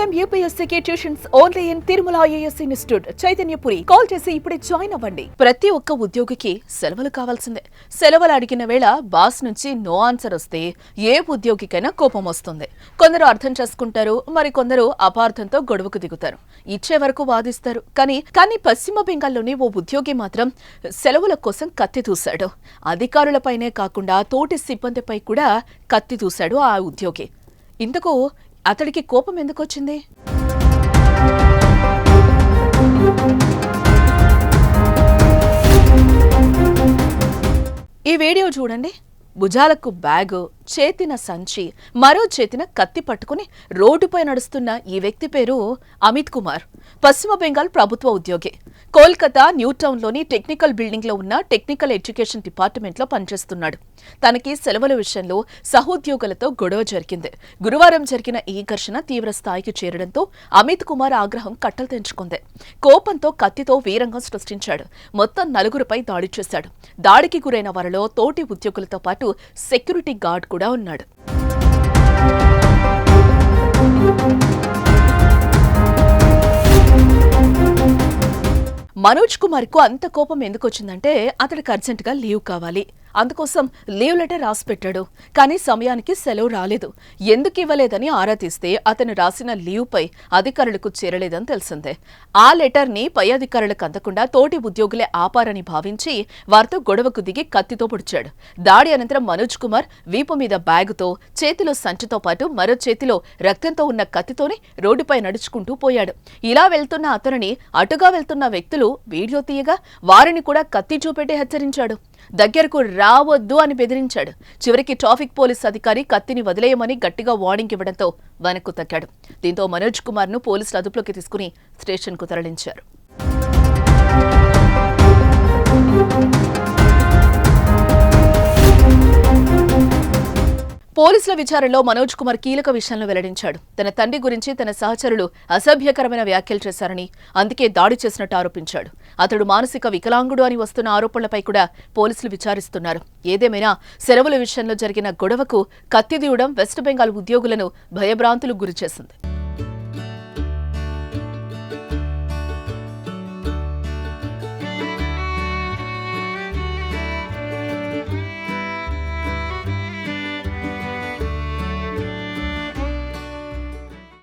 Time యూపీఎస్సీకి tuitions only in Tirumala IAS institute Chaitanyapuri call చేసి ఇప్పుడే join అవ్వండి. ప్రతి ఒక్క ఉద్యోగికి సెలవులు కావాల్సిందే. సెలవులు అడిగిన వేళ బాస్ నుంచి నో ఆన్సర్ వస్తే ఏ ఉద్యోగికైనా కోపం వస్తుంది. కొందరు అర్థం చేసుకుంటారు మరి కొందరు అపార్థంతో గొడవకు దిగుతారు. ఇచ్చే వరకు వాదిస్తారు. కానీ కానీ పశ్చిమ బెంగాల్లోని ఓ ఉద్యోగి మాత్రం సెలవుల కోసం కత్తి దూశాడు అధికారులపైనే కాకుండా తోటి సిబ్బందిపై కూడా కత్తి దూశాడు ఆ ఉద్యోగి. ఇంతకు అతడికి కోపం ఎందుకు వచ్చింది ఈ వీడియో చూడండి. భుజాలకు బ్యాగు చేతిన సంచి మరో చేతిన కత్తి పట్టుకుని రోడ్డుపై నడుస్తున్న ఈ వ్యక్తి పేరు అమిత్ కుమార్ పశ్చిమ బెంగాల్ ప్రభుత్వ ఉద్యోగి. కోల్కతా న్యూ టౌన్లోని టెక్నికల్ బిల్డింగ్లో ఉన్న టెక్నికల్ ఎడ్యుకేషన్ డిపార్ట్మెంట్లో పనిచేస్తున్నాడు. తనకి సెలవుల విషయంలో సహోద్యోగులతో గొడవ జరిగింది. గురువారం జరిగిన ఈ ఘర్షణ తీవ్ర స్థాయికి చేరడంతో అమిత్ కుమార్ ఆగ్రహం కట్టలు తెంచుకుంది. కోపంతో కత్తితో వీరంగం సృష్టించాడు. మొత్తం నలుగురిపై దాడి చేశాడు. దాడికి గురైన వారిలో తోటి ఉద్యోగులతో పాటు సెక్యూరిటీ గార్డ్ కూడా ఉన్నాడు. మనోజ్ కుమార్కు అంత కోపం ఎందుకు వచ్చిందంటే అతడికి అర్జెంటుగా లీవ్ కావాలి. అందుకోసం లీవ్ లెటర్ రాసి పెట్టాడు కానీ సమయానికి సెలవు రాలేదు. ఎందుకు ఇవ్వలేదని ఆరా తీస్తే అతను రాసిన లీవ్పై అధికారులకు చేరలేదని తెలిసిందే. ఆ లెటర్ని పై అధికారులకు అందకుండా తోటి ఉద్యోగులే ఆపారని భావించి వారితో గొడవకు దిగి కత్తితో పొడిచాడు. దాడి అనంతరం మనోజ్ కుమార్ వీపు మీద బ్యాగుతో చేతిలో సంచితో పాటు మరో చేతిలో రక్తంతో ఉన్న కత్తితోనే రోడ్డుపై నడుచుకుంటూ పోయాడు. ఇలా వెళ్తున్న అతనిని అటుగా వెళ్తున్న వ్యక్తులు వీడియో తీయగా వారిని కూడా కత్తి చూపెట్టి హెచ్చరించాడు. దగ్గరకు రావద్దు అని బెదిరించాడు. చివరికి ట్రాఫిక్ పోలీస్ అధికారి కత్తిని వదిలేయమని గట్టిగా వార్నింగ్ ఇవ్వడంతో వెనక్కు తగ్గాడు. దీంతో మనోజ్ కుమార్ను పోలీసులు అదుపులోకి తీసుకుని స్టేషన్కు తరలించారు. పోలీసుల విచారణలో మనోజ్ కుమార్ కీలక విషయాలను వెల్లడించాడు. తన తండ్రి గురించి తన సహచరులు అసభ్యకరమైన వ్యాఖ్యలు చేశారని అందుకే దాడి చేసినట్టు ఆరోపించాడు. అతడు మానసిక వికలాంగుడు అని వస్తున్న ఆరోపణలపై కూడా పోలీసులు విచారిస్తున్నారు. ఏదేమైనా సెలవుల విషయంలో జరిగిన గొడవకు కత్తిదీయడం వెస్ట్ బెంగాల్ ఉద్యోగులను భయభ్రాంతులకు గురిచేసింది.